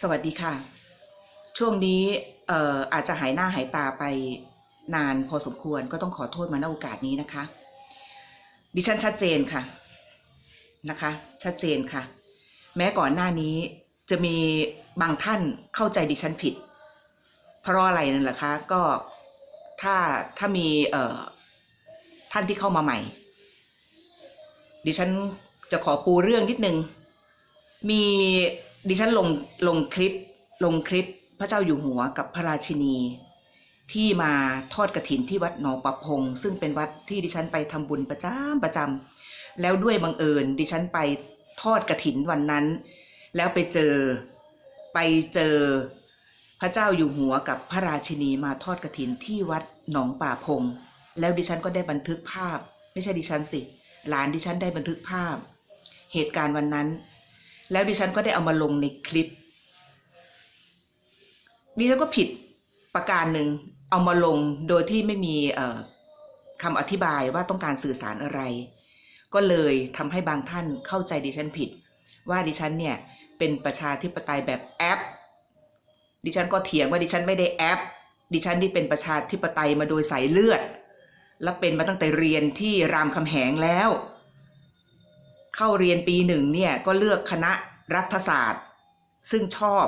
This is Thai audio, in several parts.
สวัสดีค่ะ ช่วงนี้เอ่ออาจจะหายหน้าหายตาไปนานพอสมควรก็ต้องขอโทษมาณโอกาสนี้นะคะ ดิฉันชัดเจนค่ะนะคะ ชัดเจนค่ะ แม้ก่อนหน้านี้จะมีบางท่านเข้าใจดิฉันผิด เพราะอะไรนั่นแหละคะก็ถ้าถ้ามีเอ่อท่านที่เข้ามาใหม่ ดิฉันจะขอปูเรื่องนิดนึงมี ดิฉันลงลงคลิปลงคลิปพระเจ้าอยู่หัวกับพระราชินี ที่มาทอดกระถินที่วัดหนองประพง ซึ่งเป็นวัดที่ดิฉันไปทำบุญประจำประจำแล้วด้วยบังเอิญ ดิฉันไปทอดกระถินวันนั้น แล้วไปเจอไปเจอพระเจ้าอยู่หัวกับพระราชินีมาทอดกระถินที่วัดหนองป่าพง แล้วดิฉันก็ได้บันทึกภาพ ไม่ใช่ดิฉันสิ หลานดิฉันได้บันทึกภาพ เหตุการณ์วันนั้น แล้วดิฉันก็ได้เอามาลงในคลิป ดิฉันก็ผิดประการหนึ่งเอามาลงโดยที่ไม่มีคำอธิบายว่าต้องการสื่อสารอะไร ก็เลยทำให้บางท่านเข้าใจดิฉันผิด ว่าดิฉันเนี่ยเป็นประชาธิปไตยแบบแอป ดิฉันก็เถียงว่าดิฉันไม่ได้แอป ดิฉันนี่เป็นประชาธิปไตยมาโดยสายเลือด และเป็นมาตั้งแต่เรียนที่รามคำแหงแล้ว เข้าเรียนปีหนึ่งเนี่ยก็เลือกคณะรัฐศาสตร์ ซึ่งชอบ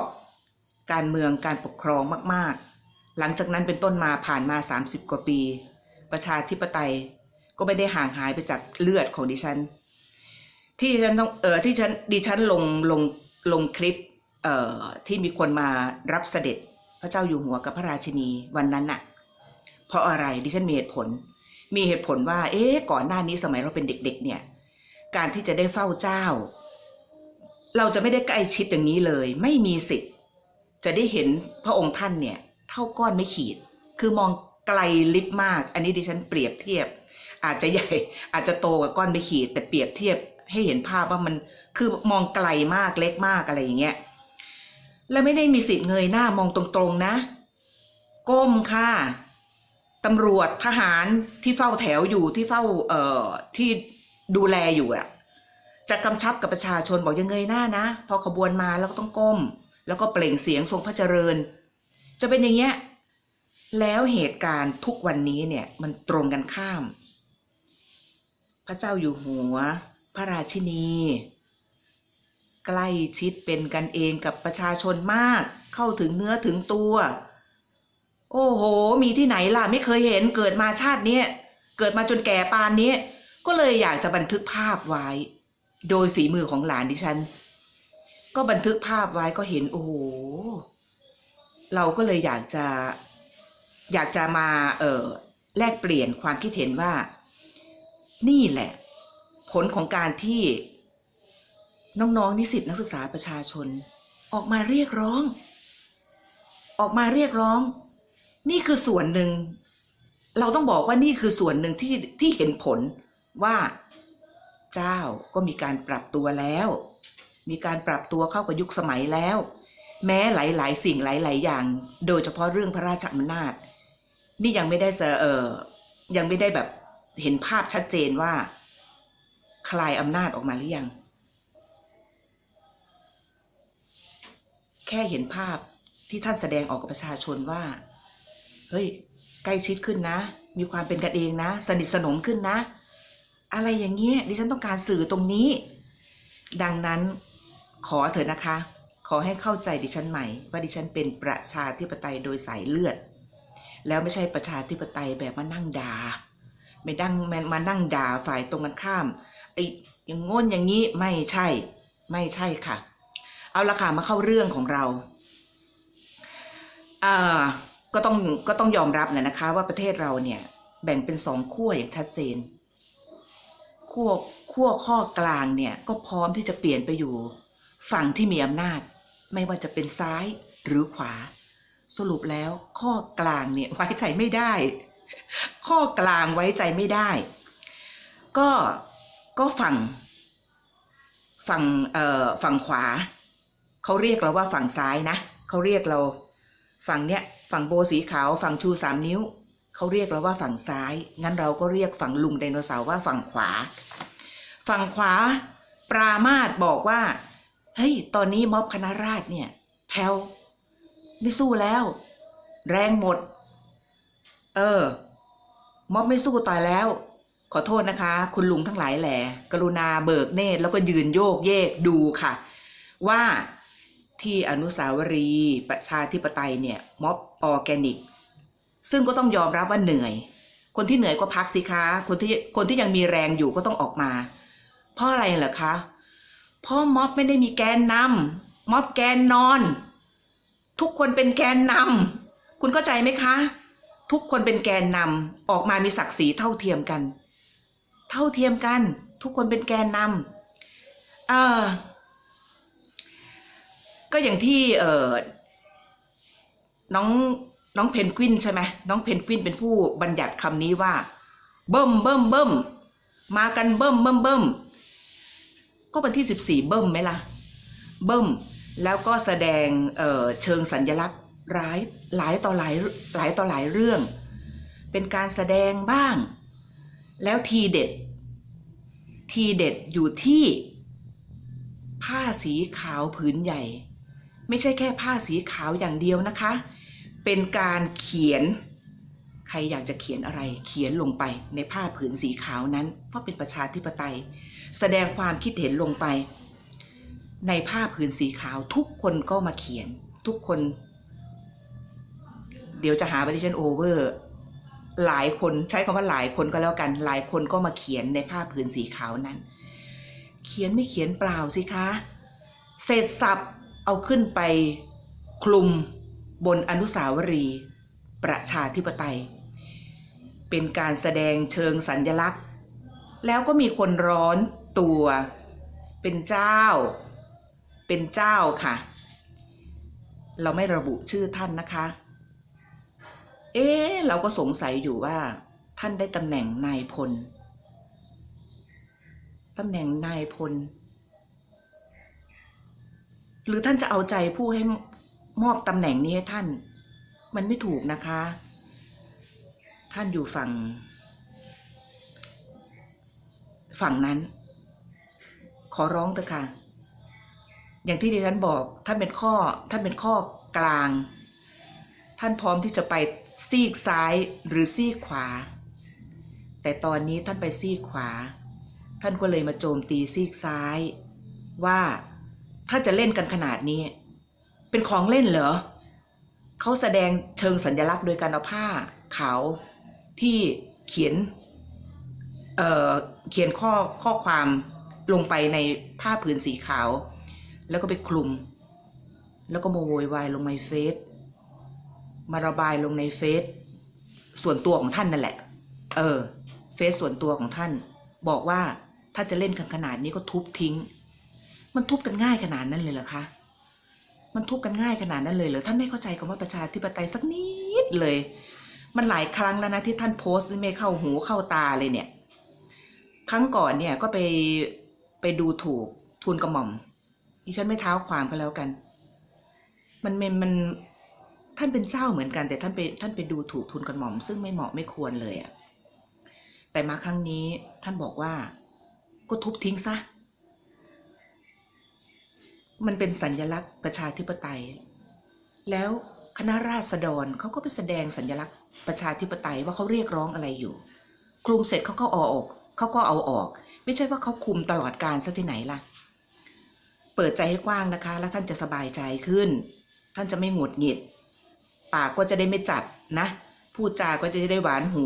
การเมืองการปกครองมาก ๆ หลังจากนั้นเป็นต้นมาผ่านมา 30 กว่าปี ประชาธิปไตยก็ไม่ได้ห่างหายไปจากเลือดของดิฉัน ที่ดิฉันต้องเออที่ฉันดิฉันลงลงลงคลิปเอ่อที่มีคนมารับเสด็จพระเจ้าอยู่หัวกับพระราชินีวันนั้นน่ะ เพราะอะไรดิฉันมีเหตุผล มีเหตุผลว่า เอ๊ะก่อนหน้านี้สมัยเราเป็นเด็ก ๆ เนี่ย การที่จะได้เฝ้าเจ้า เราจะไม่ได้ใกล้ชิดอย่างนี้เลย ไม่มีสิทธิ์ จะได้เห็นพระองค์ท่านเนี่ยเท่าก้อนไม่ขีด คือมองไกลลิบมาก อันนี้ดิฉันเปรียบเทียบ อาจจะใหญ่อาจจะโตกว่าก้อนไม่ขีด แต่เปรียบเทียบให้เห็นภาพว่ามันคือมองไกลมากเล็กมากอะไรอย่างเงี้ยแล้วไม่ได้มีสิทธิ์เงยหน้ามองตรงๆนะ ก้มค่ะตำรวจทหารที่เฝ้าแถวอยู่ที่เฝ้าเอ่อที่ดูแลอยู่อะ จะกำชับกับประชาชนบอกอยังเงยหน้านะ พอขบวนมาแล้วก็ต้องก้ม แล้วก็เปล่งเสียงทรงพระเจริญ จะเป็นอย่างเงี้ยแล้วเหตุการณ์ทุกวันนี้เนี่ยมันตรงกันข้าม พระเจ้าอยู่หัว พระราชินี ใกล้ชิดเป็นกันเองกับประชาชนมาก เข้าถึงเนื้อถึงตัว โอ้โห มีที่ไหนล่ะ ไม่เคยเห็นเกิดมาชาติเนี้ยเกิดมาจนแก่ปานนี้ ก็เลยอยากจะบันทึกภาพไว้ โดยฝีมือของหลานดิฉัน ก็บันทึกภาพไว้ก็เห็นโอ้โหเราก็เลยอยากจะ อยากจะมาเออแลกเปลี่ยนความคิดเห็นว่า นี่แหละ ผลของการที่น้องๆนิสิตนักศึกษาประชาชน ออกมาเรียกร้อง ออกมาเรียกร้อง นี่คือส่วนหนึ่ง เราต้องบอกว่านี่คือส่วนหนึ่งที่ที่เห็นผลว่า เจ้าก็มีการปรับตัวแล้ว มีการปรับตัวเข้ากับยุคสมัยแล้ว แม้หลาย ๆ สิ่งหลาย ๆ อย่าง โดยเฉพาะเรื่องพระราชอำนาจ นี่ยังไม่ได้เเออยังไม่ได้แบบเห็นภาพชัดเจนว่า คลายอำนาจออกมาหรือยัง แค่เห็นภาพที่ท่านแสดงออกกับประชาชนว่า เฮ้ย ใกล้ชิดขึ้นนะ มีความเป็นกันเองนะ สนิทสนมขึ้นนะ อะไรอย่างเงี้ยดิฉันต้องการสื่อตรงนี้ ดังนั้นขอเถอะนะคะ ขอให้เข้าใจดิฉันใหม่ ว่าดิฉันเป็นประชาธิปไตยโดยสายเลือด แล้วไม่ใช่ประชาธิปไตยแบบมานั่งด่าไม่ดังมานั่งด่าฝ่ายตรงกันข้ามไอ้อย่างงนอย่างนี้ไม่ใช่ ไม่ใช่ค่ะ เอาละค่ะมาเข้าเรื่องของเราอ่าก็ต้องก็ต้องยอมรับนะนะคะ ว่าประเทศเราเนี่ยแบ่งเป็นสองขั้วอย่างชัดเจน ขั้วขั้วข้อกลางเนี่ยก็พร้อมที่จะเปลี่ยนไปอยู่ ฝั่งที่มีอำนาจ ไม่ว่าจะเป็นซ้ายหรือขวา สรุปแล้วข้อกลางเนี่ยไว้ใจไม่ได้ ข้อกลางไว้ใจไม่ได้ ก็ก็ฝั่ง ฝั่งเอ่อฝั่งขวาเขาเรียกเราว่าฝั่งซ้ายนะเขาเรียกเราฝั่งเนี้ยฝั่งโบสีขาวฝั่งชูสามนิ้ว เขาเรียกเราว่าฝั่งซ้าย งั้นเราก็เรียกฝั่งลุงไดโนเสาร์ว่าฝั่งขวา ฝั่งขวา ปรามาสบอกว่า เฮ้ย ตอนนี้ม็อบคณะราษฎรเนี่ยแพแคลไม่สู้แล้ว แรงหมด เออ ม็อบไม่สู้ต่อยแล้ว ขอโทษนะคะ คุณลุงทั้งหลายแหล่กรุณาเบิกเนตรแล้วก็ยืนโยกเยกดูค่ะ ว่าที่อนุสาวรีย์ประชาธิปไตยเนี่ยม็อบออแกนิก ซึ่งก็ต้องยอมรับว่าเหนื่อย คนที่เหนื่อยก็พักสิคะคนที่คนที่ยังมีแรงอยู่ก็ต้องออกมา เพราะอะไรเหรอคะเพราะม็อบไม่ได้มีแกนนำม็อบแกนนอน ทุกคนเป็นแกนนำคุณเข้าใจไหมคะ ทุกคนเป็นแกนนำออกมามีศักดิ์ศรีเท่าเทียมกัน เท่าเทียมกัน ทุกคนเป็นแกนนำเออก็อย่างที่เออน้อง น้องเพนกวินใช่ไหมน้องเพนกวินเป็นผู้บัญญัติคำนี้ว่า เบิ่มเบิ่มเบิ่มมากันเบิ่มเบิ่มเบิ่มก็วันที่สิบสี่เบิ่มไหมล่ะ เบิ่มแล้วก็แสดงเเชิงสัญญลักษณ์ร้ายหลายต่อหลายหลายต่อหลายเรื่อง เป็นการแสดงบ้าง แล้วทีเด็ด ทีเด็ดอยู่ที่ ผ้าสีขาวผืนใหญ่ ไม่ใช่แค่ผ้าสีขาวอย่างเดียวนะคะ เป็นการเขียน ใครอยากจะเขียนอะไร เขียนลงไปในผ้าผืนสีขาวนั้น เพราะเป็นประชาธิปไตย แสดงความคิดเห็นลงไป ในผ้าผืนสีขาวทุกคนก็มาเขียนทุกคน เดี๋ยวจะหาว่าดิฉันโอเวอร์หลายคนใช้คำว่าหลายคนก็แล้วกัน หลายคนก็มาเขียนในผ้าผืนสีขาวนั้น เขียนไม่เขียนเปล่าสิคะเศษสับเอาขึ้นไปคลุม บนอนุสาวรีย์ประชาธิปไตย เป็นการแสดงเชิงสัญญลักษณ์ แล้วก็มีคนร้อนตัว เป็นเจ้า เป็นเจ้าค่ะ เราไม่ระบุชื่อท่านนะคะ เอ๊ะเราก็สงสัยอยู่ว่า ท่านได้ตำแหน่งนายพลตำแหน่งนายพล หรือท่านจะเอาใจผู้ให้ มอบตำแหน่งนี้ให้ท่าน มันไม่ถูกนะคะ ท่านอยู่ฝั่ง ฝั่งนั้น ขอร้องเถอะค่ะ อย่างที่ดิฉันบอกท่านเป็นข้อ ท่านเป็นข้อกลาง ท่านพร้อมที่จะไปซีกซ้ายหรือซีกขวา แต่ตอนนี้ท่านไปซีกขวา ท่านก็เลยมาโจมตีซีกซ้าย ว่าถ้าจะเล่นกันขนาดนี้ เป็นของเล่นเหรอเขาแสดงเชิงสัญลักษณ์โดยการเอาผ้าขาวที่เขียนเเขียนข้อข้อความลงไปในผ้าผืนสีขาว แล้วก็ไปคลุม แล้วก็มาโวยวายลงในเฟซมาระบายลงในเฟซส่วนตัวของท่านนั่นแหละ เออ เฟซส่วนตัวของท่าน บอกว่าถ้าจะเล่นกันขนาดนี้ก็ทุบทิ้ง มันทุบกันง่ายขนาดนั้นเลยเหรอคะ มันทุบกันง่ายขนาดนั้นเลยเหรอท่านไม่เข้าใจคำว่าประชาธิปไตยสักนิดเลย มันหลายครั้งแล้วนะที่ท่านโพสต์ไม่เข้าหูเข้าตาเลยเนี่ย ครั้งก่อนเนี่ยก็ไปไปดูถูกทูลกระหม่อมดิฉันไม่เท้าความก็แล้วกัน มันมันมันท่านเป็นเจ้าเหมือนกัน แต่ท่านไปท่านไปดูถูกทูลกระหม่อม ซึ่งไม่เหมาะไม่ควรเลยอะแต่มาครั้งนี้ท่านบอกว่าก็ทุบทิ้งซะ มันเป็นสัญญลักษณ์ประชาธิปไตย แล้วคณะราษฎรเขาก็ไปแสดงสัญญลักษณ์ประชาธิปไตยว่าเขาเรียกร้องอะไรอยู่ คลุมเสร็จเขาก็เอาออกเขาก็เอาออก ไม่ใช่ว่าเขาคุมตลอดการซะที่ไหนล่ะ เปิดใจให้กว้างนะคะ แล้วท่านจะสบายใจขึ้น ท่านจะไม่หงุดหงิด ปากก็จะได้ไม่จัดนะพูดจาก็จะได้หวานหู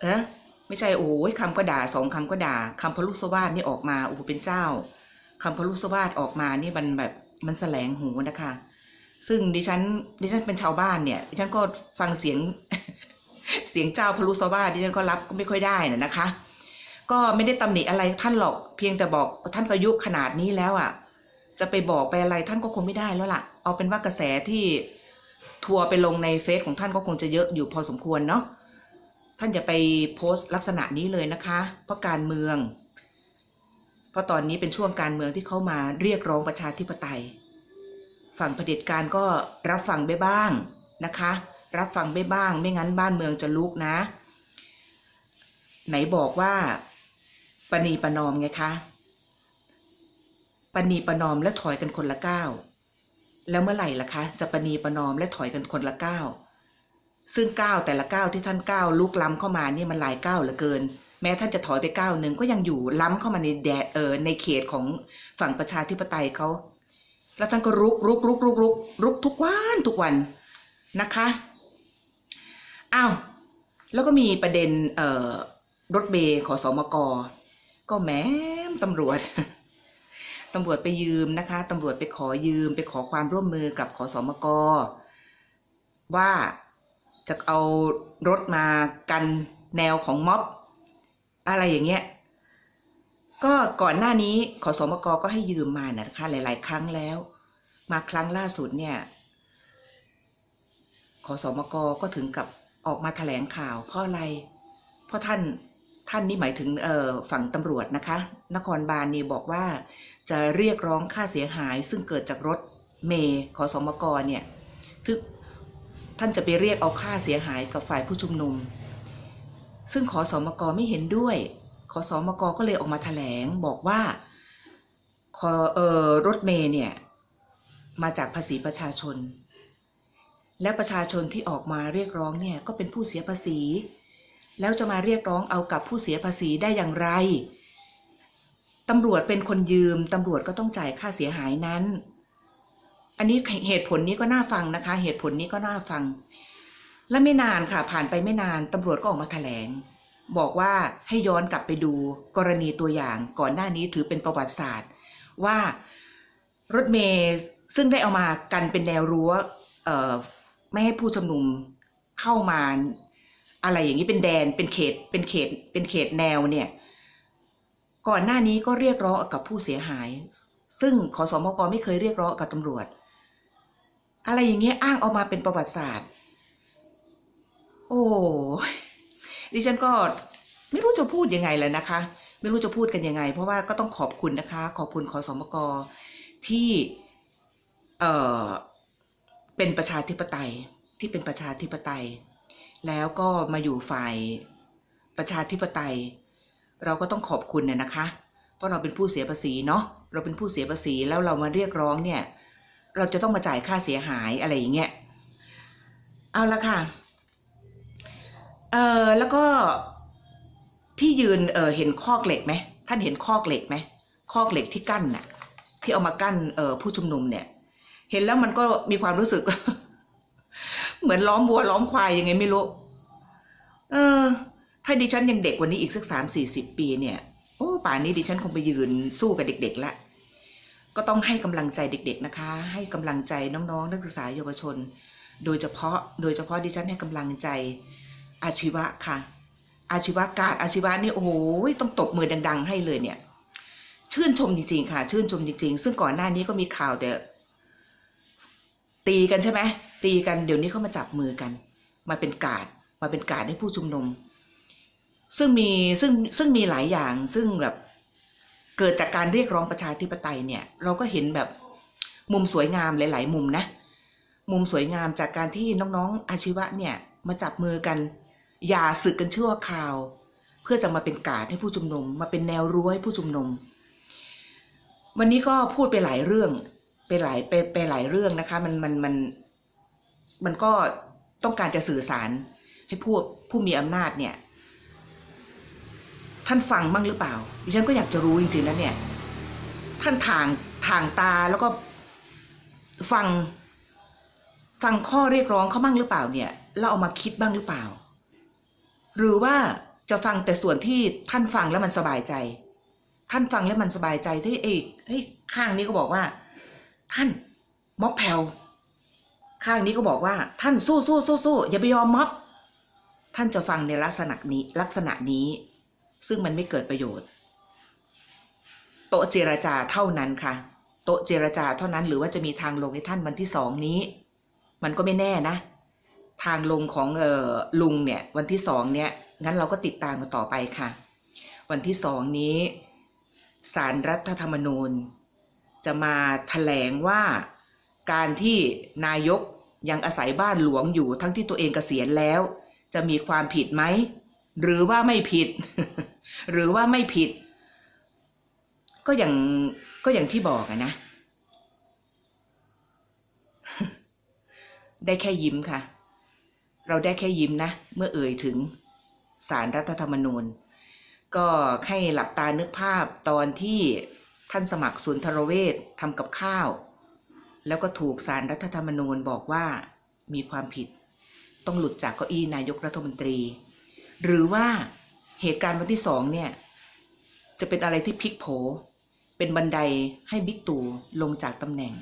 เอะไม่ใช่โอ้ยคำก็ด่าสองคำก็ด่าคำพลุสวาสนี่ออกมาโอ้เป็นเจ้า คำพลุสวาสออกมานี่มันแบบมันแสลงหูนะคะ ซึ่งดิฉันดิฉันเป็นชาวบ้านเนี่ย ดิฉันก็ฟังเสียงเสียงเจ้าพลุสวาสดิฉันก็รับก็ไม่ค่อยได้นะนะคะ ก็ไม่ได้ตำหนิอะไรท่านหรอกเพียงแต่บอกท่านก็อายุขนาดนี้แล้วอะ จะไปบอกไปอะไรท่านก็คงไม่ได้แล้วล่ะ เอาเป็นว่ากระแสที่ทัวร์ไปลงในเฟซของท่านก็คงจะเยอะอยู่พอสมควรเนาะท่านอย่าไปโพสต์ลักษณะนี้เลยนะคะ เพราะการเมือง เพราะตอนนี้เป็นช่วงการเมืองที่เขามาเรียกร้องประชาธิปไตย ฝั่งเผด็จการก็รับฟังไปบ้างนะคะ รับฟังไปบ้าง ไม่งั้นบ้านเมืองจะลุกนะ ไหนบอกว่าปณีประนอมไงคะปณีประนอมและถอยกันคนละก้าวแล้วเมื่อไหร่ล่ะคะ จะประนีประนอมและถอยกันคนละก้าวซึ่งก้าวแต่ละก้าวที่ท่านก้าวลุกล้ำเข้ามานี่มันหลายก้าวเหลือเกิน แม้ท่านจะถอยไปก้าวหนึ่งก็ยังอยู่ล้ำเข้ามาในแดดเออในเขตของฝั่งประชาธิปไตยเขาแล้วท่านก็รุกรุกรุกรุกรุกรุกทุกวันทุกวันนะคะอ้าวแล้วก็มีประเด็นเอ่อรถเมย์ขอสอมกก็แม้มตำรวจตำรวจไปยืมนะคะตำรวจไปขอยืมไปขอความร่วมมือกับขอสอมกว่าจะเอารถมากันแนวของม็อบ อะไรอย่างเงี้ยก็ก่อนหน้านี้ขอสมกก็ให้ยืมมานะคะหลาย ๆ ครั้งแล้ว มาครั้งล่าสุดเนี่ยขอสมกก็ถึงกับออกมาแถลงข่าว เพราะอะไร เพราะท่านท่านนี่หมายถึงเอ่อฝั่งตำรวจนะคะ นครบาลนี่บอกว่าจะเรียกร้องค่าเสียหาย ซึ่งเกิดจากรถเมย์ขอสมกเนี่ยทึกท่านจะไปเรียกเอาค่าเสียหายกับฝ่ายผู้ชุมนุม ซึ่งขอสมกไม่เห็นด้วยขอสมกก็เลยออกมาแถลงบอกว่าขอเออรถเมย์เนี่ยมาจากภาษีประชาชน และประชาชนที่ออกมาเรียกร้องเนี่ยก็เป็นผู้เสียภาษี แล้วจะมาเรียกร้องเอากับผู้เสียภาษีได้อย่างไรตำรวจเป็นคนยืมตำรวจก็ต้องจ่ายค่าเสียหายนั้น อันนี้เหตุผลนี้ก็น่าฟังนะคะ เหตุผลนี้ก็น่าฟัง และไม่นานค่ะ ผ่านไปไม่นานตำรวจก็ออกมาแถลง บอกว่าให้ย้อนกลับไปดูกรณีตัวอย่างก่อนหน้านี้ถือเป็นประวัติศาสตร์ ว่ารถเมย์ซึ่งได้เอามากันเป็นแนวรั้วไม่ให้ผู้ชุมนุมเข้ามาอะไรอย่างนี้เป็นแดนเป็นเขตเป็นเขตเป็นเขตแนวเนี่ยก่อนหน้านี้ก็เรียกร้องกับผู้เสียหาย ซึ่งขอสมกไม่เคยเรียกร้องกับตำรวจ อะไรอย่างเงี้ยอ้างเอามาเป็นประวัติศาสตร์ โอ้ดิฉันก็ไม่รู้จะพูดยังไงแล้วนะคะ ไม่รู้จะพูดกันยังไง เพราะว่าก็ต้องขอบคุณนะคะ ขอบคุณขอสมกที่เอ่อเป็นประชาธิปไตยที่เป็นประชาธิปไตย แล้วก็มาอยู่ฝ่ายประชาธิปไตย เราก็ต้องขอบคุณเนี่ยนะคะ เพราะเราเป็นผู้เสียภาษีเนาะเราเป็นผู้เสียภาษีแล้วเรามาเรียกร้องเนี่ย เราจะต้องมาจ่ายค่าเสียหายอะไรอย่างเงี้ยเอาละค่ะ เออแล้วก็ที่ยืนเออเห็นคอกเหล็กไหมท่านเห็นคอกเหล็กไหมคอกเหล็กที่กั้นน่ะ ที่เอามากั้นเออผู้ชุมนุมเนี่ย เห็นแล้วมันก็มีความรู้สึก เหมือนล้อมวัวล้อมควายยังไงไม่รู้เออ ถ้าดิฉันยังเด็กกวันนี้อีกสักสามสี่สิบปีเนี่ยโอ้ป่านนี้ดิฉันคงไปยืนสู้กับเด็กๆละก็ต้องให้กำลังใจเด็ก ๆนะคะ ให้กำลังใจน้องๆ นักศึกษาเยาวชน โดยเฉพาะโดยเฉพาะดิฉันให้กำลังใจ อาชีวะค่ะ อาชีวะการอาชีวะนี่โอ้โหต้องตบมือดัง ๆ ให้เลยเนี่ย ชื่นชมจริง ๆ ค่ะ ชื่นชมจริง ๆ ซึ่งก่อนหน้านี้ก็มีข่าวแต่ตีกันใช่ไหมตีกันเดี๋ยวนี้เขามาจับมือกัน มาเป็นกาดมาเป็นกาดให้ผู้ชุมนุม ซึ่งมีซึ่งซึ่งมีหลายอย่างซึ่งแบบเกิดจากการเรียกร้องประชาธิปไตยเนี่ย เราก็เห็นแบบมุมสวยงามหลาย ๆ มุมนะ มุมสวยงามจากการที่น้องๆอาชีวะเนี่ยมาจับมือกัน อย่าสึกกันชั่วคราว เพื่อจะมาเป็นกาดให้ผู้ชุมนุม มาเป็นแนวรั้วให้ผู้ชุมนุม วันนี้ก็พูดไปหลายเรื่องไปหลายไปไปหลายเรื่องนะคะ มันมันมันมันก็ต้องการจะสื่อสารให้ผู้ผู้มีอำนาจเนี่ย ท่านฟังบ้างหรือเปล่าดิฉันก็อยากจะรู้จริงๆนะเนี่ย ท่านทางทางตาแล้วก็ฟังฟังข้อเรียกร้องเขาบ้างหรือเปล่าเนี่ย แล้วเอามาคิดบ้างหรือเปล่า หรือว่าจะฟังแต่ส่วนที่ท่านฟังแล้วมันสบายใจ ท่านฟังแล้วมันสบายใจที่เอ้เฮ้ยข้างนี้ก็บอกว่า ท่านม็อบแผ่วข้างนี้ก็บอกว่า ท่านสู้สู้สู้สู้อย่าไปยอมม็อบ ท่านจะฟังในลักษณะนี้ลักษณะนี้ ซึ่งมันไม่เกิดประโยชน์ โต๊ะเจรจาเท่านั้นค่ะ โต๊ะเจรจาเท่านั้นหรือว่าจะมีทางลงให้ท่านวันที่สองนี้ มันก็ไม่แน่นะ ทางลงของเออลุงเนี่ยวันที่สองเนี่ยงั้นเราก็ติดตามกันต่อไปค่ะ วันที่สองนี้สารรัฐธรรมนูญ จะมาแถลงว่าการที่นายกยังอาศัยบ้านหลวงอยู่ทั้งที่ตัวเองเกษียณแล้ว จะมีความผิดไหม หรือว่าไม่ผิด หรือว่าไม่ผิด ก็อย่างก็อย่างที่บอกอะนะ ได้แค่ยิ้มค่ะ เราได้แค่ยิ้มนะ เมื่อเอ่ยถึงสารรัฐธรรมนูญ ก็ให้หลับตานึกภาพตอนที่ท่านสมัครศูนย์ทรเวชทำกับข้าว แล้วก็ถูกสารรัฐธรรมนูญบอกว่ามีความผิด ต้องหลุดจากเก้าอี้นายกรัฐมนตรี หรือว่าเหตุการณ์วันที่สองเนี่ย จะเป็นอะไรที่พลิกโผ เป็นบันไดให้บิ๊กตู่ลงจากตำแหน่ง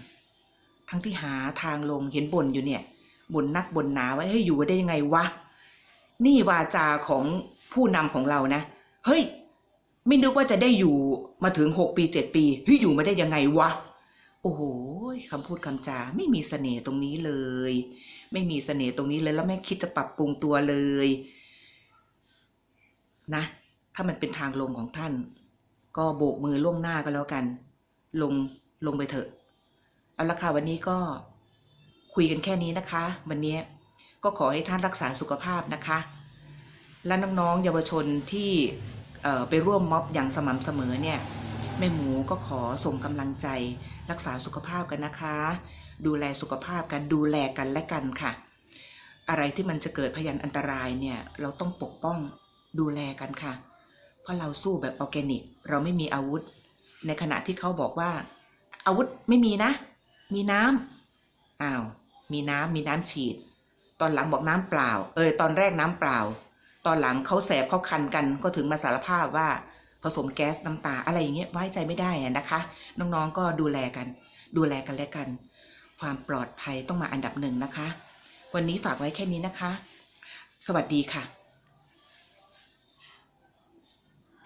ทั้งที่หาทางลงเห็นบ่นอยู่เนี่ย บ่นนักบ่นหนาว่าเฮ้ยอยู่ได้ยังไงวะ นี่วาจาของผู้นำของเรานะ เฮ้ย ไม่นึกว่าจะได้อยู่มาถึงหกปีเจ็ดปีเฮ้ยอยู่มาได้ยังไงวะ โอ้โหคำพูดคำจาไม่มีเสน่ห์ตรงนี้เลย ไม่มีเสน่ห์ตรงนี้เลยแล้วไม่คิดจะปรับปรุงตัวเลย นะ ถ้ามันเป็นทางลงของท่าน ก็โบกมือล่วงหน้าก็แล้วกัน ลงลงไปเถอะ เอาละค่ะวันนี้ก็ คุยกันแค่นี้นะคะ วันนี้ก็ขอให้ท่านรักษาสุขภาพนะคะ และน้องๆเยาวชนที่ไปร่วมม็อบอย่างสม่ำเสมอเนี่ยแม่หมูก็ขอส่งกำลังใจ รักษาสุขภาพกันนะคะ ดูแลสุขภาพกันดูแลกันและกันค่ะ อะไรที่มันจะเกิดพยันอันตรายเนี่ยเราต้องปกป้องดูแลกันค่ะ เพราะเราสู้แบบออร์แกนิก เราไม่มีอาวุธ ในขณะที่เขาบอกว่า อาวุธไม่มีนะ มีน้ำ อ้าว มีน้ำมีน้ำฉีด ตอนหลังบอกน้ำเปล่า เออตอนแรกน้ำเปล่า ตอนหลังเขาแสบเขาคันกัน ก็ถึงมาสารภาพว่าผสมแก๊สน้ำตาอะไรอย่างเงี้ยไว้ใจไม่ได้นะคะ น้องๆก็ดูแลกัน ดูแลกันและกัน ความปลอดภัยต้องมาอันดับหนึ่งนะคะ วันนี้ฝากไว้แค่นี้นะคะ สวัสดีค่ะ